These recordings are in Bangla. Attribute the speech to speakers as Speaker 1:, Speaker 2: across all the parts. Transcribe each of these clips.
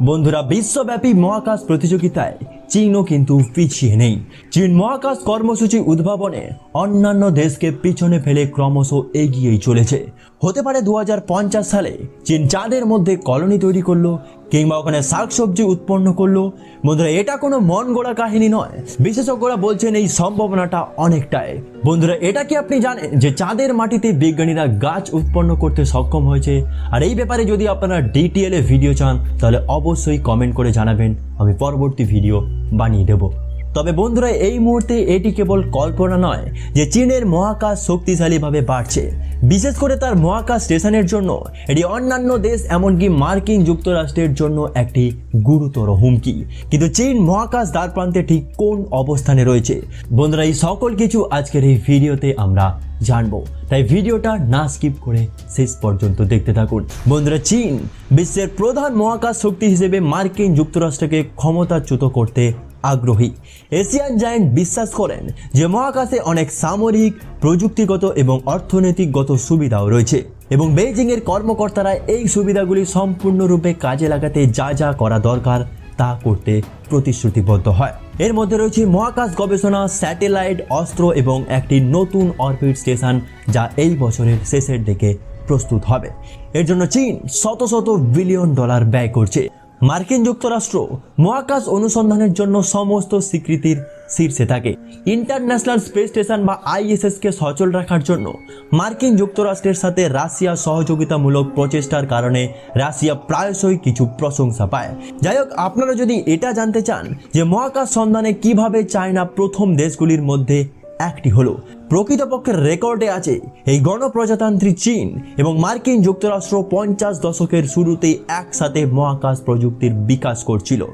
Speaker 1: বন্ধুরা বিশ্বব্যাপী মহাকাশ প্রতিযোগিতায় চীনও কিন্তু পিছিয়ে নেই। চীন মহাকাশ কর্মসূচি উদ্ভাবনে অন্যান্য দেশকে পিছনে ফেলে ক্রমশ এগিয়েই চলেছে। হতে পারে দু হাজার পঞ্চাশ সালে চীন চাঁদের মধ্যে কলোনি তৈরি করল কিংবা ওখানে শাকসবজি উৎপন্ন করল। বন্ধুরা, এটা কোনো মন গড়া কাহিনী নয়। বিশেষজ্ঞরা বলছেন এই সম্ভাবনাটা অনেকটাই। বন্ধুরা, এটা কি আপনি জানেন যে চাঁদের মাটিতে বিজ্ঞানীরা গাছ উৎপন্ন করতে সক্ষম হয়েছে? আর এই ব্যাপারে যদি আপনারা ডিটিএলে ভিডিও চান, তাহলে অবশ্যই কমেন্ট করে জানাবেন। আমি পরবর্তী ভিডিও বানিয়ে দেব। তবে বন্ধুরা, এই মুহূর্তে এটি কেবল কল্পনা নয় যে চীনের মহাকাশ শক্তিশালীভাবে বাড়ছে। বিশেষ করে তার মহাকাশ স্টেশনের জন্য, এটি অন্যান্য দেশ এমনকি মার্কিন যুক্তরাষ্ট্রের জন্য একটি গুরুতর হুমকি। কিন্তু চীন মহাকাশ দ্বার প্রান্তে ঠিক কোন অবস্থানে রয়েছে? বন্ধুরা, এই সকল কিছু আজকের এই ভিডিওতে আমরা জানব। তাই ভিডিওটা না স্কিপ করে শেষ পর্যন্ত দেখতে থাকুন। বন্ধুরা, চীন বিশ্বের প্রধান মহাকাশ শক্তি হিসেবে মার্কিন যুক্তরাষ্ট্রকে ক্ষমতাচ্যুত করতে আগ্রহী। এশিয়ান জায়েন্ট বিশ্বাস করেন যে মহাকাশে অনেক সামরিক, প্রযুক্তিগত এবং অর্থনৈতিকগত সুবিধাও রয়েছে এবং বেইজিংয়ের কর্মকর্তারা এই সুবিধাগুলি সম্পূর্ণরূপে কাজে লাগাতে যা যা করা দরকার তা করতে প্রতিশ্রুতিবদ্ধ হয়। এর মধ্যে রয়েছে মহাকাশ গবেষণা, স্যাটেলাইট, অস্ত্র এবং একটি নতুন অরবিট স্টেশন যা এই বছরের শেষের দিকে প্রস্তুত হবে। এর জন্য চীন শত শত বিলিয়ন ডলার ব্যয় করছে। মার্কিন যুক্তরাষ্ট্র মহাকাশ অনুসন্ধানের জন্য সমস্ত স্বীকৃতির শীর্ষে থাকে। ইন্টারন্যাশনাল স্পেস স্টেশন বা আইএসএস কে সচল রাখার জন্য মার্কিন যুক্তরাষ্ট্রের সাথে রাশিয়া সহযোগিতামূলক প্রচেষ্টার কারণে রাশিয়া প্রায়শই কিছু প্রশংসা পায়। যাই হোক আপনারা যদি এটা জানতে চান যে মহাকাশ সন্ধানে কীভাবে চায়না প্রথম দেশগুলির মধ্যে একটি হলো প্রকৃতপক্ষের রেকর্ডে আছে এই গণপ্রজাতান্ত্রিক চীন এবং মার্কিন যুক্তরাষ্ট্র পঞ্চাশ দশকের শুরুতেই একসাথে মহাকাশ প্রযুক্তির বিকাশ করছিল।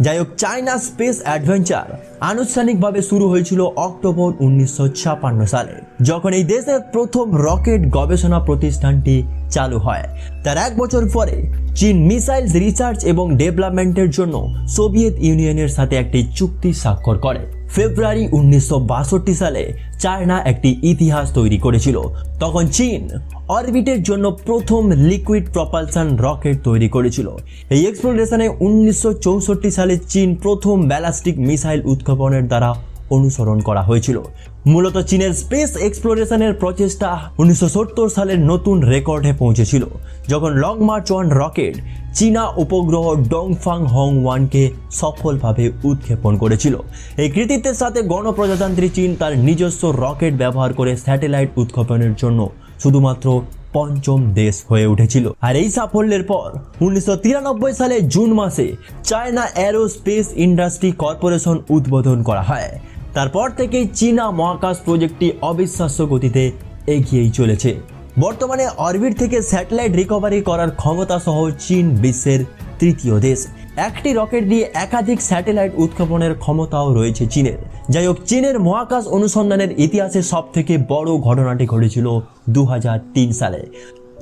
Speaker 1: যাই হোক, চায়না স্পেস অ্যাডভেঞ্চার আনুষ্ঠানিকভাবে শুরু হয়েছিল অক্টোবর উনিশশো সালে, যখন এই দেশের প্রথম রকেট গবেষণা প্রতিষ্ঠানটি চালু হয়। তার এক বছর পরে চীন মিসাইল রিসার্চ এবং ডেভেলপমেন্টের জন্য সোভিয়েত ইউনিয়নের সাথে একটি চুক্তি স্বাক্ষর করে। ফেব্রুয়ারি উনিশশো বাষট্টি সালে চায়না একটি ইতিহাস তৈরি করেছিল। তখন চীন অরবিটের জন্য প্রথম লিকুইড প্রপালসান রকেট তৈরি করেছিল। এই এক্সপ্লোরেশনে উনিশশো চৌষট্টি সালে চীন প্রথম ব্যালাস্টিক মিসাইল উৎক্ষেপণের দ্বারা অনুসরণ করা হয়েছিল। মূলত চীনের স্পেস এক্সপ্লোরেশনের প্রচেষ্টা উনিশশো সত্তর সালের নতুন রেকর্ডে পৌঁছেছিল, যখন লং মার্চ ওয়ান রকেট চীনা উপগ্রহ ডংফাং হং ওয়ানকে সফলভাবে উৎক্ষেপণ করেছিল। এই কৃতিত্বের সাথে গণপ্রজাতান্ত্রিক চীন তার নিজস্ব রকেট ব্যবহার করে স্যাটেলাইট উৎক্ষেপণের জন্য শুধুমাত্র পঞ্চম দেশ হয়ে উঠেছিল। আর এই সাফল্যের পর উনিশশো সালে জুন মাসে China aerospace industry corporation উদ্বোধন করা হয়। তারপর থেকেই চীনা মহাকাশ প্রজেক্টটি অবিশ্বাস্য গতিতে এগিয়েই চলেছে। বর্তমানে অরবিট থেকে স্যাটেলাইট রিকভারি করার ক্ষমতা সহ চীন বিশ্বের তৃতীয় দেশ। একটি রকেট দিয়ে একাধিক স্যাটেলাইট উৎক্ষেপণের ক্ষমতাও রয়েছে চীনের। যাই হোক, চীনের মহাকাশ অনুসন্ধানের ইতিহাসে সব থেকে বড় ঘটনাটি ঘটেছিল দু হাজার তিন সালে,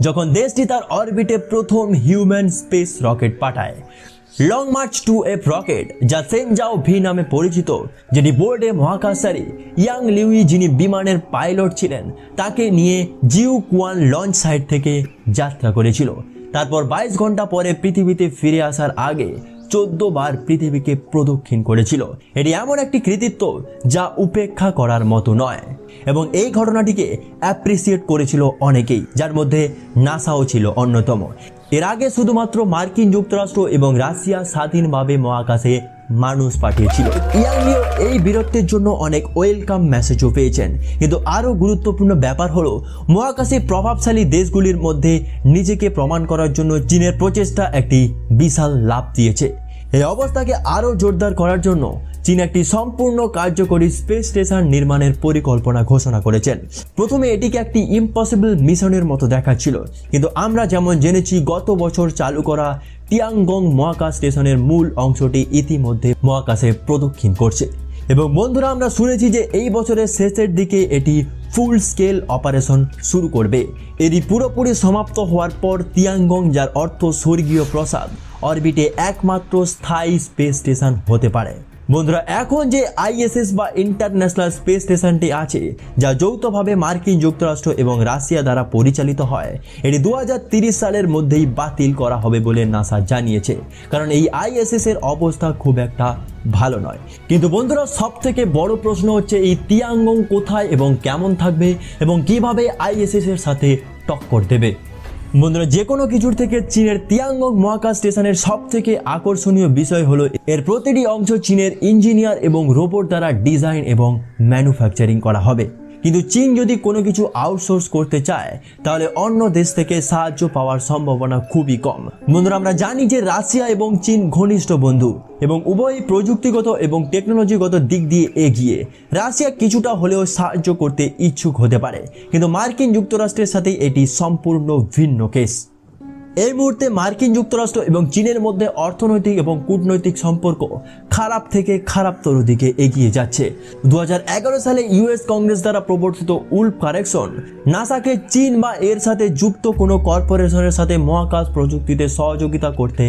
Speaker 1: যখন দেশটি তার অরবিটে প্রথম হিউম্যান স্পেস রকেট পাঠায়। Long march two F rocket যা সেনজাও ভি নামে পরিচিত যেটি বোর্ডে মহাকাশচারী ইয়াং লিউই যিনি বিমানের পাইলট ছিলেন, তাকে নিয়ে জিউ কুয়ান লঞ্চ সাইট থেকে যাত্রা করেছিল। তারপর বাইশ ঘণ্টা পরে পৃথিবীতে ফিরে আসার আগে চোদ্দ বার পৃথিবীকে প্রদক্ষিণ করেছিল। এটি এমন একটি কৃতিত্ব যা উপেক্ষা করার মতো নয়। এবং এই ঘটনাটিকে অ্যাপ্রিসিয়েট করেছিল অনেকেই, যার মধ্যে নাসাও ছিল অন্যতম। এর আগে শুধুমাত্র মার্কিন যুক্তরাষ্ট্র এবং রাশিয়া স্বাধীনভাবে মহাকাশে মানুষ পাঠিয়েছিল। ইয়াংলিও এই বীরত্বের জন্য অনেক ওয়েলকাম মেসেজও পেয়েছেন। কিন্তু আরও গুরুত্বপূর্ণ ব্যাপার হলো, মহাকাশে প্রভাবশালী দেশগুলির মধ্যে নিজেকে প্রমাণ করার জন্য চীনের প্রচেষ্টা একটি বিশাল লাভ দিয়েছে। এই অবস্থাকে আরও জোরদার করার জন্য চীন একটি সম্পূর্ণ কার্যকরী স্পেস স্টেশন নির্মাণের পরিকল্পনা ঘোষণা করেছেন। প্রথমে এটিকে একটি ইম্পসিবল মিশনের মতো দেখাচ্ছিল। কিন্তু আমরা যেমন জেনেছি, গত বছর চালু করা টিয়াংগং মহাকাশ স্টেশনের মূল অংশটি ইতিমধ্যে মহাকাশে প্রদক্ষিণ করছে। এবং বন্ধুরা, আমরা শুনেছি যে এই বছরের শেষের দিকে এটি ফুল স্কেল অপারেশন শুরু করবে। এটি পুরোপুরি সমাপ্ত হওয়ার পর তিয়াঙ্গং যার অর্থ স্বর্গীয় প্রসাদ, অরবিটে একমাত্র স্থায়ী স্পেস স্টেশন হতে পারে। বন্ধুরা, এখন যে আইএসএস বা ইন্টারন্যাশনাল স্পেস স্টেশনটি আছে, যা যৌথভাবে মার্কিন যুক্তরাষ্ট্র এবং রাশিয়া দ্বারা পরিচালিত হয়, এটি দু সালের মধ্যেই বাতিল করা হবে বলে নাসা জানিয়েছে। কারণ এই আইএসএস এর অবস্থা খুব একটা ভালো নয়। কিন্তু বন্ধুরা সব থেকে বড় প্রশ্ন হচ্ছে এই তিয়াঙ্গং কোথায় এবং কেমন থাকবে এবং কীভাবে আইএসএস এর সাথে টক্কর দেবে? বন্ধুরা যে কোনো কিছুর থেকে চীনের তিয়াঙ্গং মহাকাশ স্টেশনের সব থেকে আকর্ষণীয় বিষয় হলো এর প্রতিটি অংশ চীনের ইঞ্জিনিয়ার এবং রোবট দ্বারা ডিজাইন এবং ম্যানুফ্যাকচারিং করা হবে। কিন্তু চীন যদি কোনো কিছু আউটসোর্স করতে চায়, তাহলে অন্য দেশ থেকে সাহায্য পাওয়ার সম্ভাবনা খুবই কম। বন্ধুরা, আমরা জানি যে রাশিয়া এবং চীন ঘনিষ্ঠ বন্ধু এবং উভয়ই প্রযুক্তিগত এবং টেকনোলজিগত দিক দিয়ে এগিয়ে। রাশিয়া কিছুটা হলেও সাহায্য করতে ইচ্ছুক হতে পারে, কিন্তু মার্কিন যুক্তরাষ্ট্রের সাথে এটি সম্পূর্ণ ভিন্ন কেস এই মুহূর্তে মার্কিন যুক্তরাষ্ট্র এবং চীনের মধ্যে অর্থনৈতিক এবং কূটনৈতিক সম্পর্ক খারাপ থেকে খারাপতর দিকে এগিয়ে যাচ্ছে। দু হাজার এগারো সালে ইউএস কংগ্রেস দ্বারা প্রবর্তিত উল্ফ কারেকশন, নাসাকে চীন বা এর সাথে যুক্ত কোনো কর্পোরেশনের সাথে মহাকাশ প্রযুক্তিতে সহযোগিতা করতে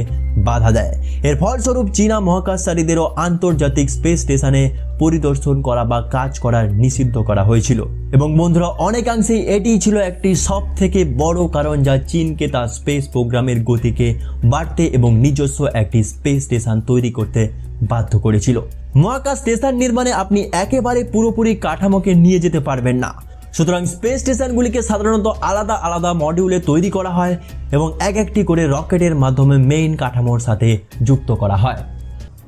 Speaker 1: বাধা দেয়। এর ফলস্বরূপ চীনা মহাকাশচারীদেরও আন্তর্জাতিক স্পেস স্টেশনে পরিদর্শন করা বা কাজ করার নিষিদ্ধ করা হয়েছিল। এবং বন্ধুরা, অনেকাংশেই এটি ছিল একটি সব থেকে বড় কারণ যা চীনকে তার স্পেস প্রোগ্রামের গতিকে বাড়তে এবং নিজস্ব একটি স্পেস স্টেশন তৈরি করতে বাধ্য করেছিল। মহাকাশ স্টেশন নির্মাণে আপনি একেবারে পুরোপুরি কাঠামোকে নিয়ে যেতে পারবেন না। সুতরাং স্পেস স্টেশনগুলিকে সাধারণত আলাদা আলাদা মডিউলে তৈরি করা হয় এবং এক একটি করে রকেটের মাধ্যমে মেইন কাঠামোর সাথে যুক্ত করা হয়।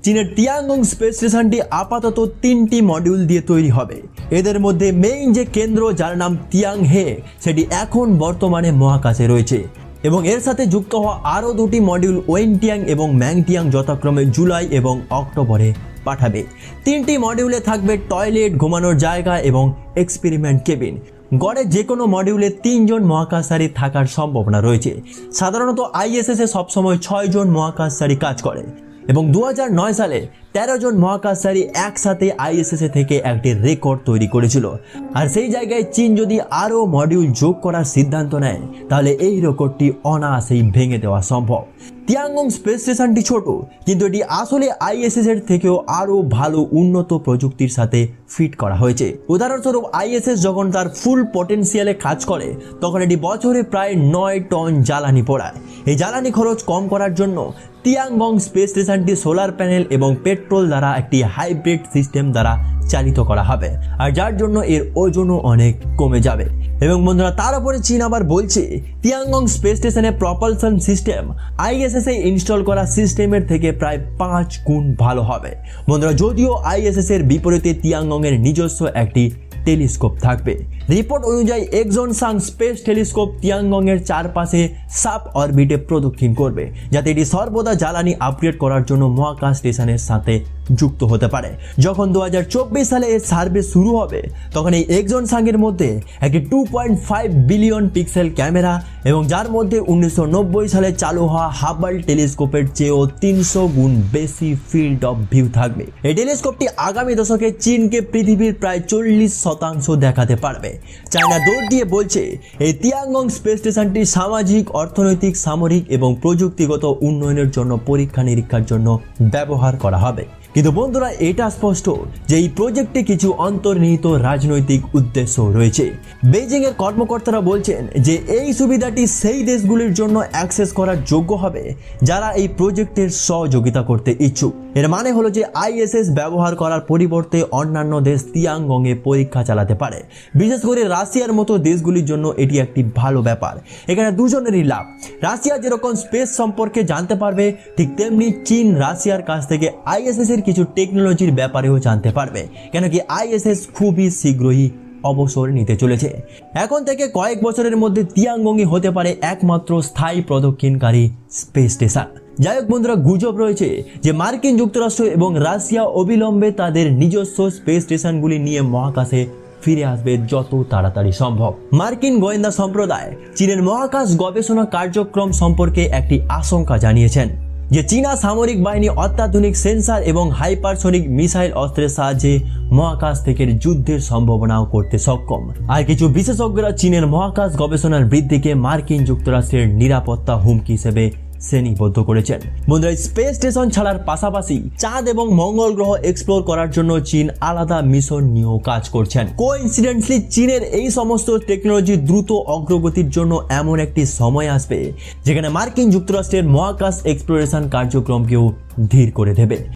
Speaker 1: চীনের তিয়াঙ্গং স্পেস স্টেশনটি আপাতত তিনটি মডিউল দিয়ে তৈরি হবে। এদের মধ্যে মেইন যে কেন্দ্র, যার নাম তিয়াং হে সেটি এখন বর্তমানে মহাকাশে রয়েছে। এবং এর সাথে যুক্ত হওয়া আরও দুটি মডিউল ওয়েনটিয়াং এবং ম্যাংটিয়াং যথাক্রমে জুলাই এবং অক্টোবরে পাঠাবে। তিনটি মডিউলে থাকবে টয়লেট, ঘুমানোর জায়গা এবং এক্সপেরিমেন্ট কেবিন গড়ে যে কোনো মডিউলে তিনজন মহাকাশচারী থাকার সম্ভাবনা রয়েছে। সাধারণত আইএসএস সবসময় ছয়জন মহাকাশচারী কাজ করে। এবং দু হাজার নয় সালে তেরো জন মহাকাশচারী একসাথে আইএসএস থেকে একটি রেকর্ড তৈরি করেছিল। আর সেই জায়গায় চীন যদি আরও মডিউল যোগ করার সিদ্ধান্ত নেয়, তাহলে এই রেকর্ডটি অনায়াসেই ভেঙে দেওয়া সম্ভব। তিয়াঙ্গং স্পেস স্টেশনটি ছোট, কিন্তু এটি আসলে আইএসএস এর থেকেও আরও ভালো উন্নত প্রযুক্তির সাথে ফিট করা হয়েছে। উদাহরণস্বরূপ, আইএসএস যখন তার ফুল পটেন্সিয়ালে কাজ করে, তখন এটি বছরে প্রায় নয় টন জ্বালানি পড়ায়। এই জ্বালানি খরচ কম করার জন্য তিয়াঙ্গং স্পেস স্টেশনটি সোলার প্যানেল এবং পেট্রোল দ্বারা একটি হাইব্রিড সিস্টেম দ্বারা চালিত করা হবে। আর যার জন্য এর ওজনও অনেক কমে যাবে। এবং বন্ধুরা, তার উপরে চীন আবার বলছে তিয়াঙ্গং স্পেস স্টেশনে প্রপালশন সিস্টেম আইএসএস এ ইনস্টল করা সিস্টেমের থেকে প্রায় পাঁচ গুণ ভালো হবে। বন্ধুরা, যদিও আইএসএস এর বিপরীতে তিয়াঙ্গং এর নিজস্ব একটি টেলিস্কোপ থাকবে। রিপোর্ট অনুযায়ী একজন সাং স্পেস টেলিস্কোপ তিয়াংগং এর চারপাশে সাব অরবিটে প্রদক্ষিণ করবে, যাতে এটি সর্বদা জ্বালানি আপগ্রেড করার জন্য মহাকাশ স্টেশনের সাথে যুক্ত হতে পারে। যখন দু হাজার চব্বিশ সালে এর সার্ভে শুরু হবে, তখন এই একজন সাংয়ের মধ্যে একটি two point five billion pixel camera এবং যার মধ্যে উনিশশো নব্বই সালে চালু হওয়া হাবাল টেলিস্কোপের চেয়েও তিনশো গুণ বেশি ফিল্ড অফ ভিউ থাকবে। এই টেলিস্কোপটি আগামী দশকে চীনকে পৃথিবীর প্রায় চল্লিশ শতাংশ দেখাতে পারবে। চায়না দৌড় দিয়ে বলছে, এই তিয়াঙ্গং স্পেস স্টেশনটি সামাজিক, অর্থনৈতিক, সামরিক এবং প্রযুক্তিগত উন্নয়নের জন্য পরীক্ষা নিরীক্ষার জন্য ব্যবহার করা হবে। কিন্তু বন্ধুরা, এটা স্পষ্ট যে এই প্রজেক্টে কিছু অন্তর্নিহিত রাজনৈতিক উদ্দেশ্য রয়েছে। বেজিং এর কর্মকর্তারা বলছেন যে এই সুবিধাটি সেই দেশগুলির জন্য অ্যাক্সেস করার যোগ্য হবে যারা এই প্রজেক্টের সহযোগিতা করতে ইচ্ছুক। এর মানে হলো যে আইএসএস ব্যবহার করার পরিবর্তে অন্যান্য দেশ তিয়াঙ্গংয়ে পরীক্ষা চালাতে পারে। বিশেষ করে রাশিয়ার মতো দেশগুলির জন্য এটি একটি ভালো ব্যাপার। এখানে দুজনেরই লাভ। রাশিয়া যেরকম স্পেস সম্পর্কে জানতে পারবে, ঠিক তেমনি চীন রাশিয়ার কাছ থেকে আইএসএস এর কিছু টেকনোলজির ব্যাপারেও জানতে পারবে কেন কি আইএসএস খুবই শীঘ্রই অবসর নিতে চলেছে। এখন থেকে কয়েক বছরের মধ্যে তিয়াঙ্গঙ্গি হতে পারে একমাত্র স্থায়ী প্রদক্ষিণকারী স্পেস স্টেশন। যাই হোক বন্ধুরা, গুজব রয়েছে যে মার্কিন যুক্তরাষ্ট্র এবং রাশিয়া অবিলম্বে তাদের নিজস্ব স্পেস স্টেশনগুলি নিয়ে মহাকাশে ফিরে আসবে যত তাড়াতাড়ি সম্ভব। মার্কিন গোয়েন্দা সম্প্রদায় চীনের মহাকাশ গবেষণা কার্যক্রম সম্পর্কে একটি আশঙ্কা জানিয়েছেন। যে চীনা সামরিক বাহিনী অত্যাধুনিক সেন্সার এবং হাইপারসনিক মিসাইল অস্ত্রের সাহায্যে মহাকাশ থেকে যুদ্ধের সম্ভাবনাও করতে সক্ষম। আর কিছু বিশেষজ্ঞরা চীনের মহাকাশ গবেষণার বৃদ্ধিকে মার্কিন যুক্তরাষ্ট্রের নিরাপত্তা হুমকি হিসেবে শ্রেণীবদ্ধ করেছেন। বন্ধুরা স্পেস স্টেশন ছাড়ার পাশাপাশি চাঁদ এবং মঙ্গল গ্রহ এক্সপ্লোর করার জন্য চীন আলাদা মিশন নিয়েও কাজ করছেন। কো ইনসিডেন্টলি চীনের এই সমস্ত টেকনোলজি দ্রুত অগ্রগতির জন্য এমন একটি সময় আসবে, যেখানে মার্কিন যুক্তরাষ্ট্রের মহাকাশ এক্সপ্লোরেশন কার্যক্রমকেও ধীর করে দেবে।